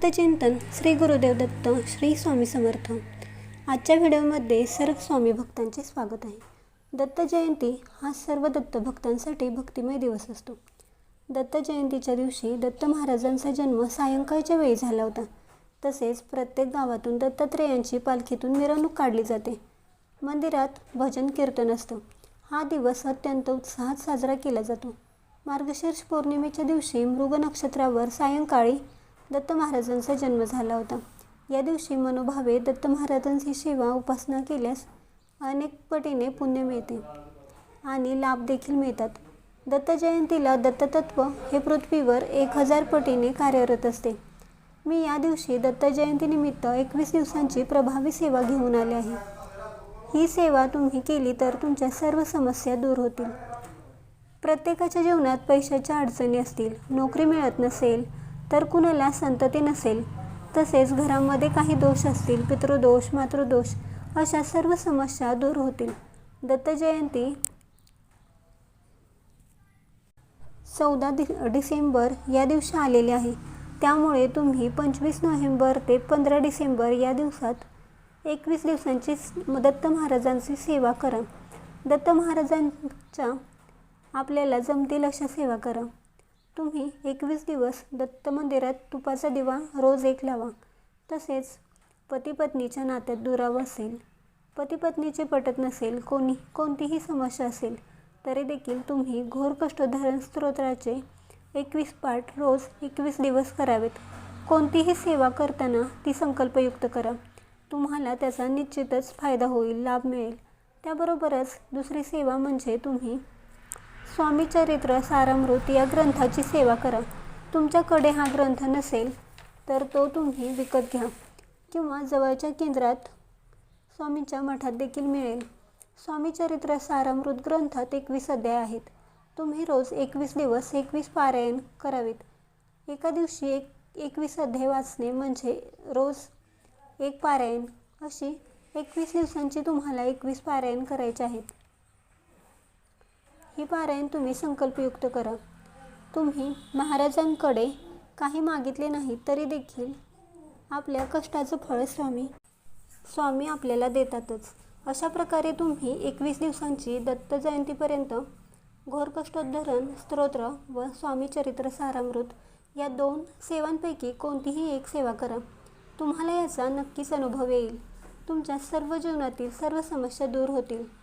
दत्त चिंतन श्री गुरुदेव दत्त श्री स्वामी समर्थ. आजच्या व्हिडिओमध्ये सर्व स्वामी भक्तांचे स्वागत आहे. दत्त जयंती हा सर्व दत्त भक्तांसाठी भक्तिमय दिवस असतो. दत्त जयंतीच्या दिवशी दत्त महाराजांचा जन्म सायंकाळच्या वेळी झाला होता. तसेच प्रत्येक गावातून दत्तात्रेयांची पालखीतून मिरवणूक काढली जाते. मंदिरात भजन कीर्तन असतं. हा दिवस अत्यंत उत्साहात साजरा केला जातो. मार्गशीर्ष पौर्णिमेच्या दिवशी मृग नक्षत्रावर सायंकाळी दत्त महाराजांचा जन्म झाला होता. या दिवशी मनोभावे दत्त महाराजांची सेवा उपासना केल्यास अनेक पटीने पुण्य मिळते आणि लाभ देखील मिळतात. दत्त जयंतीला दत्ततत्व हे पृथ्वीवर एक हजार पटीने कार्यरत असते. मी या दिवशी दत्त जयंतीनिमित्त एकवीस दिवसांची प्रभावी सेवा घेऊन आले आहे. ही सेवा तुम्ही केली तर तुमच्या सर्व समस्या दूर होतील. प्रत्येकाच्या जीवनात पैशाच्या अडचणी असतील नोकरी मिळत नसेल तर कुणाला संतती नसेल तसेच घरामध्ये काही दोष असतील पितृदोष मातृदोष अशा सर्व समस्या दूर होतील. दत्त जयंती चौदा दि डिसेंबर या दिवशी आलेली आहे. त्यामुळे तुम्ही पंचवीस नोव्हेंबर ते पंधरा डिसेंबर या दिवसात एकवीस दिवसांची दत्त महाराजांची सेवा करा. दत्त महाराजांच्या आपल्याला जमतील अशा सेवा करा. तुम्ही एकवीस दिवस दत्त मंदिरात तुपाचा दिवा रोज एक लावा. तसेच पतीपत्नीच्या नात्यात दुरावा असेल पतीपत्नीचे पटत नसेल कोणी कोणतीही समस्या असेल तरी देखील तुम्ही घोर कष्टोद्धारण स्तोत्राचे एकवीस पाठ रोज एकवीस दिवस करावेत. कोणतीही सेवा करताना ती संकल्पयुक्त करा. तुम्हाला त्याचा निश्चितच फायदा होईल लाभ मिळेल. त्याबरोबरच दुसरी सेवा म्हणजे तुम्ही स्वामी चरित्र सारामृत या ग्रंथाची सेवा करा. तुमच्याकडे हा ग्रंथ नसेल तर तो तुम्ही विकत घ्या. किंवा जवळच्या केंद्रात स्वामींच्या मठात देखील मिळेल. स्वामी चरित्र सारामृत ग्रंथात एकवीस अध्याय आहेत. तुम्ही रोज एकवीस दिवस एकवीस पारायण करावेत. एका दिवशी एक एकवीस अध्याय वाचणे म्हणजे रोज एक पारायण. अशी एकवीस दिवसांची तुम्हाला एकवीस पारायण करायचे आहेत. हे पारायण तुम्ही संकल्पयुक्त करा. तुम्ही महाराजांकडे काही मागितले नाही तरी देखील आपल्या कष्टाचं फळ स्वामी स्वामी आपल्याला देतातच. अशा प्रकारे तुम्ही एकवीस दिवसांची दत्त जयंतीपर्यंत घोर कष्टोद्धरण स्तोत्र व स्वामी चरित्र सारामृत या दोन सेवांपैकी कोणतीही एक सेवा करा. तुम्हाला याचा नक्कीच अनुभव येईल. तुमच्या सर्व जीवनातील सर्व समस्या दूर होतील.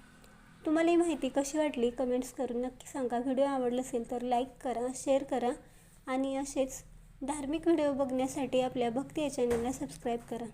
तुम्हाला ही माहिती कशी वाटली कमेंट्स करून नक्की सांगा. व्हिडिओ आवडला असेल तर लाईक करा शेअर करा आणि असेच धार्मिक व्हिडिओ बघण्यासाठी आपल्या भक्ती या चॅनलला सबस्क्राईब करा.